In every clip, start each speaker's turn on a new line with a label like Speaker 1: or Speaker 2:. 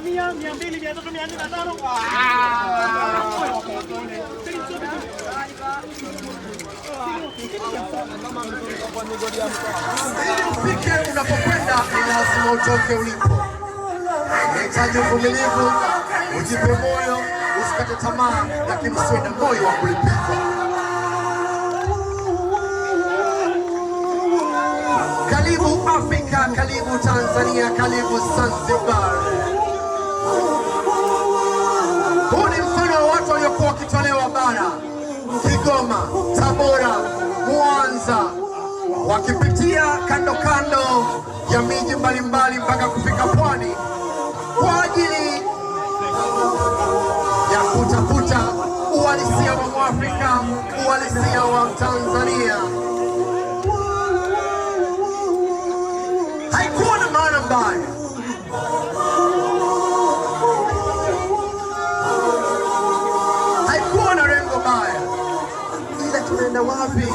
Speaker 1: mia, mia mia.
Speaker 2: Ufike unapokwenda lazima utoke ulipo. Unahitaji uvumilivu, ujipe moyo, usikate tamaa, lakini usiwe na moyo wa kulipiza. Karibu Afrika, karibu Tanzania, karibu Zanzibar. Tabora, Mwanza, wakipitia kando kando ya miji mbalimbali mpaka kufika pwani kwa ajili ya kutafuta uhalisia wa Mwafrika, uhalisia wa Tanzania. Wapi?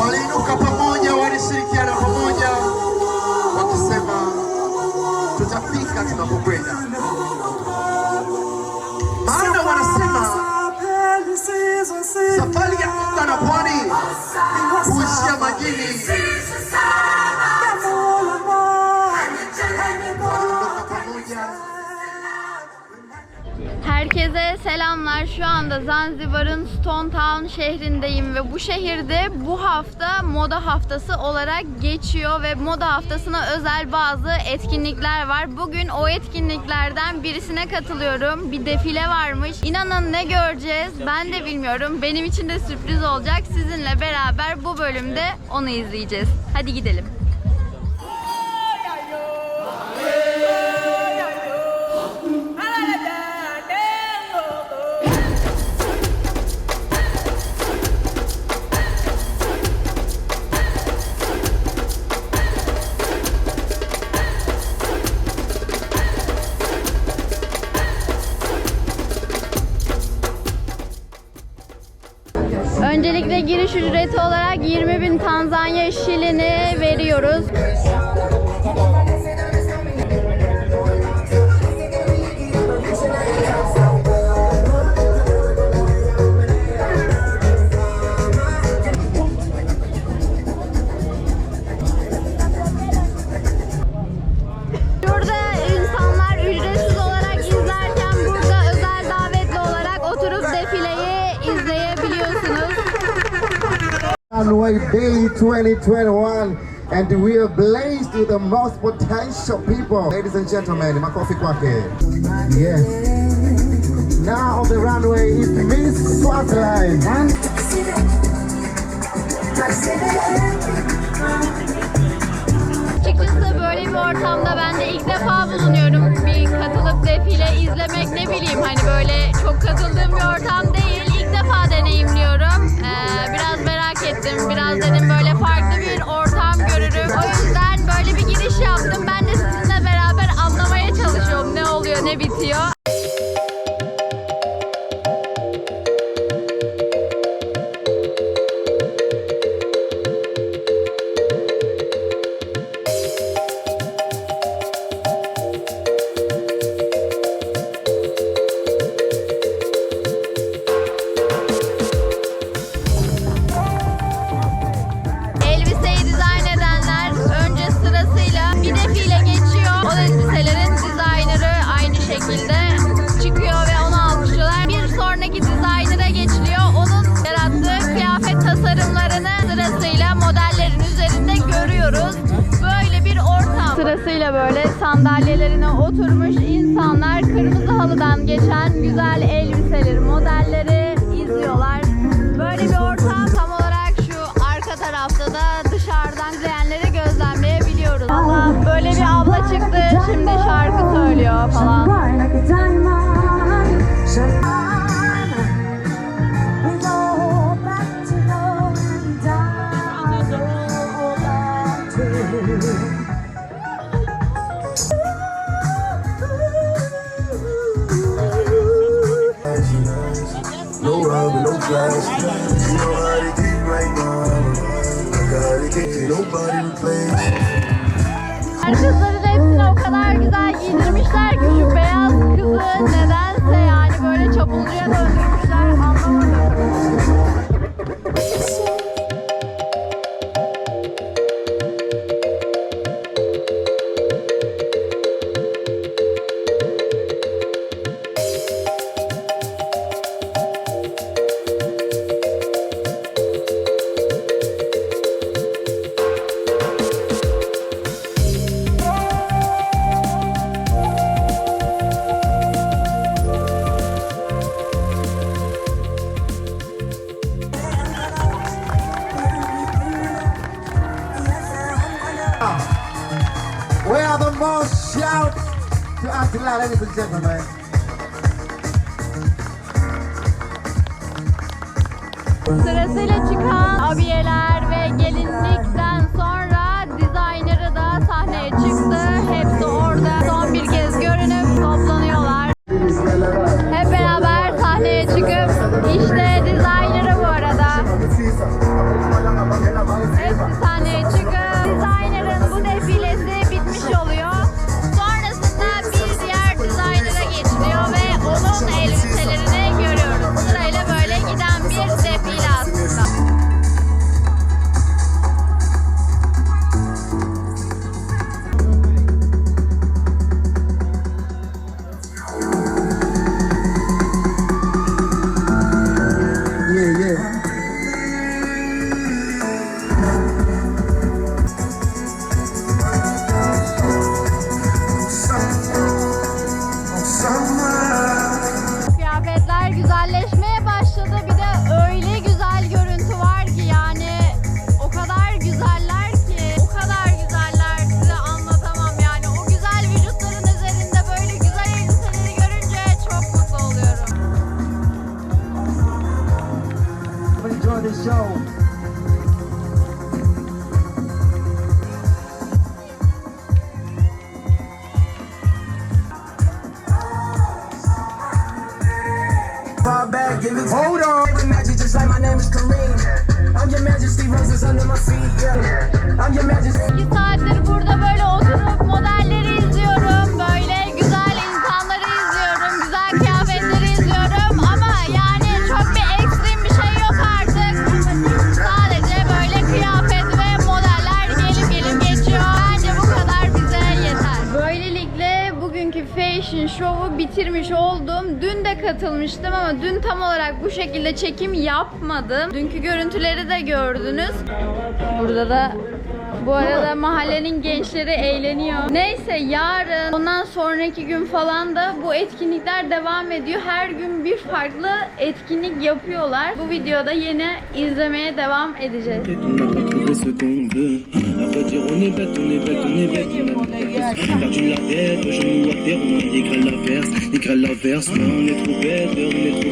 Speaker 2: Waliinuka pamoja, walishirikiana pamoja, wakisema tutafika tunapokwenda. Maana wanasema safari ya anga na pwani huishia majini.
Speaker 3: Selamlar. Şu anda Zanzibar'ın Stone Town şehrindeyim ve bu şehirde bu hafta moda haftası olarak geçiyor ve moda haftasına özel bazı etkinlikler var. Bugün o etkinliklerden birisine katılıyorum. Bir defile varmış. İnanın ne göreceğiz ben de bilmiyorum. Benim için de sürpriz olacak. Sizinle beraber bu bölümde onu izleyeceğiz. Hadi gidelim. Giriş ücreti olarak 20 bin Tanzanya şilini veriyoruz.
Speaker 4: Runway Day 2021 and we are blessed with the most potential people. Ladies and gentlemen, makofi kwake. Yes. Now on the runway is Miss Swaziland.
Speaker 3: Açıkçası böyle bir ortamda ben de ilk defa bulunuyorum. Bir katılıp defile izlemek ne bileyim hani böyle çok katıldığım bir ortam değil.
Speaker 5: No rubber, no plastic. You know how to get right
Speaker 4: now. I gotta get you, nobody replace. Ladies and gentlemen?
Speaker 3: Sırasıyla çıkan abiyeler ve gelinlikten sonra designer'ı da sahneye çıktı. Hepsi orada son bir kez görünüp toplanıyorlar. Hep beraber sahneye çıkıp işte
Speaker 5: back, give it
Speaker 4: Hold on.
Speaker 5: With magic, just like my name is Kareem. I'm your majesty, roses under my feet, yeah. I'm your majesty.
Speaker 3: Saattir burada böyle oturup modelleri bugünkü fashion show'u bitirmiş oldum. Dün de katılmıştım ama dün tam olarak bu şekilde çekim yapmadım. Dünkü görüntüleri de gördünüz. Burada da bu arada mahallenin gençleri eğleniyor. Neyse yarın ondan sonraki gün falan da bu etkinlikler devam ediyor. Her gün bir farklı etkinlik yapıyorlar. Bu videoda yine izlemeye devam edeceğiz.
Speaker 6: On est bête, on est bête, on est bête. On a perdu la tête, au genou à terre, on écrit l'inverse, écrit l'inverse. On est trop bête, on est trop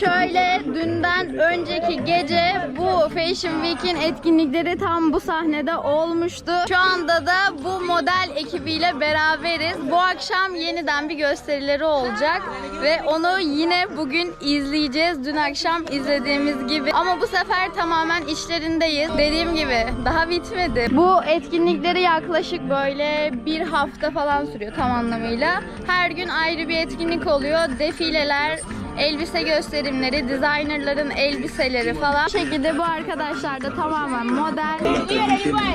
Speaker 3: şöyle dünden önceki gece bu Fashion Week'in etkinlikleri tam bu sahnede olmuştu. Şu anda da bu model ekibiyle beraberiz. Bu akşam yeniden bir gösterileri olacak ve onu yine bugün izleyeceğiz. Dün akşam izlediğimiz gibi. Ama bu sefer tamamen işlerindeyiz. Dediğim gibi daha bitmedi. Bu etkinlikleri yaklaşık böyle bir hafta falan sürüyor tam anlamıyla. Her gün ayrı bir etkinlik oluyor. Defileler, elbise gösterimleri, designerların elbiseleri falan. Bu şekilde bu arkadaşlar da tamamen model.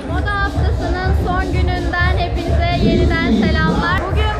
Speaker 3: Moda haftasının son gününden hepinize yeniden selamlar. Bugün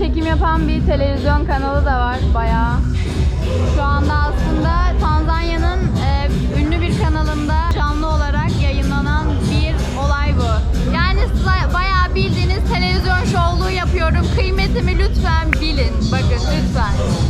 Speaker 3: çekim yapan bir televizyon kanalı da var bayağı. Şu anda aslında Tanzanya'nın e, ünlü bir kanalında canlı olarak yayınlanan bir olay bu. Yani bayağı bildiğiniz televizyon şovluğu yapıyorum. Kıymetimi lütfen bilin. Bakın lütfen.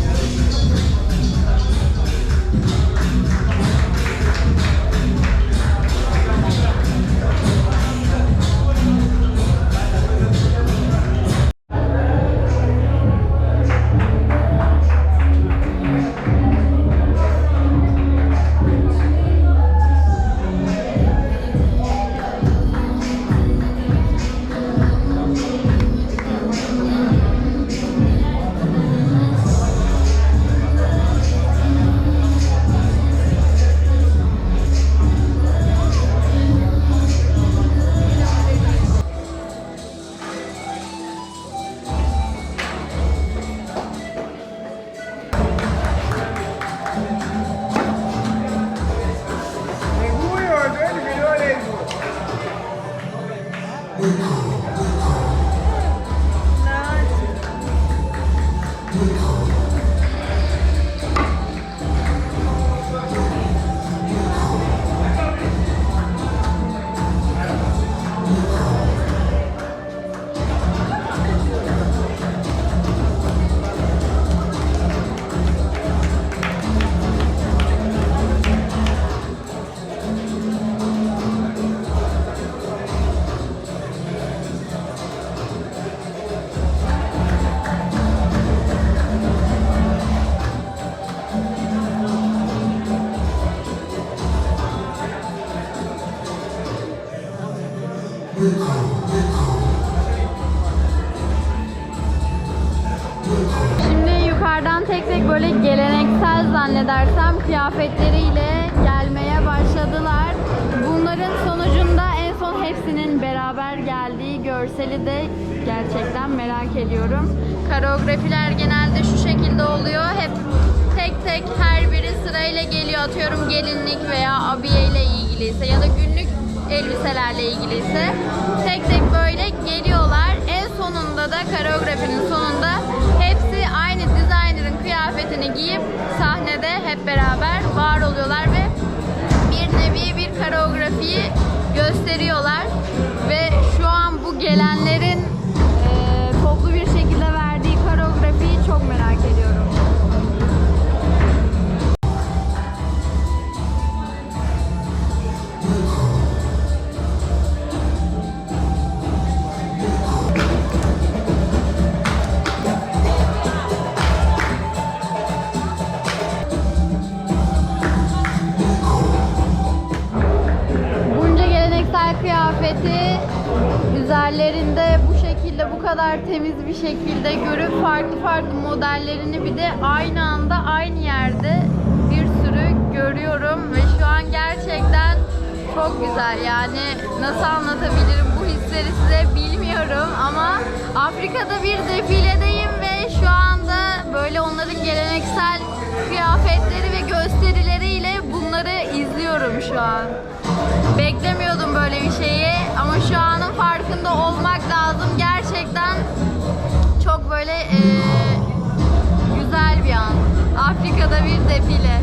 Speaker 3: Zannedersem kıyafetleriyle gelmeye başladılar. Bunların sonucunda en son hepsinin beraber geldiği görseli de gerçekten merak ediyorum. Koreografiler genelde şu şekilde oluyor. Hep tek tek her biri sırayla geliyor. Atıyorum gelinlik veya abiye ile ilgiliyse ya da günlük elbiselerle ilgiliyse tek tek böyle geliyorlar. En sonunda da koreografinin sonunda kıyafetini giyip sahnede hep beraber var oluyorlar ve bir nevi bir koreografiyi gösteriyorlar üzerlerinde bu şekilde bu kadar temiz bir şekilde görüp farklı farklı modellerini bir de aynı anda aynı yerde bir sürü görüyorum ve şu an gerçekten çok güzel yani nasıl anlatabilirim bu hisleri size bilmiyorum ama Afrika'da bir defiledeyim ve şu anda böyle onların geleneksel kıyafetleri ve gösterileriyle bunları izliyorum şu an. Beklemiyordum böyle bir şeyi ama şu anın farkında olmak lazım. Gerçekten çok böyle eee, güzel bir an. Afrika'da bir defile.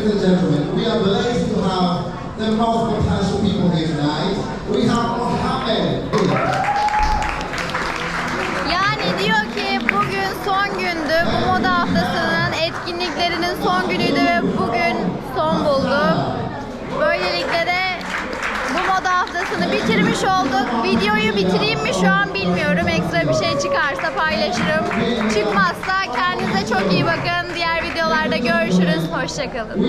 Speaker 7: ladies and gentlemen, we are blessed to have
Speaker 3: the most compassionate people here tonight. We have
Speaker 4: bitirmiş olduk. Videoyu bitireyim mi şu an bilmiyorum. Ekstra bir şey çıkarsa paylaşırım. Çıkmazsa kendinize çok iyi bakın. Diğer videolarda görüşürüz. Hoşçakalın.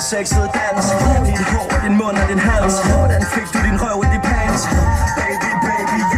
Speaker 6: Sexede dans Dit hår, din mund og din hals Hvordan fik du din røv i de pants Baby,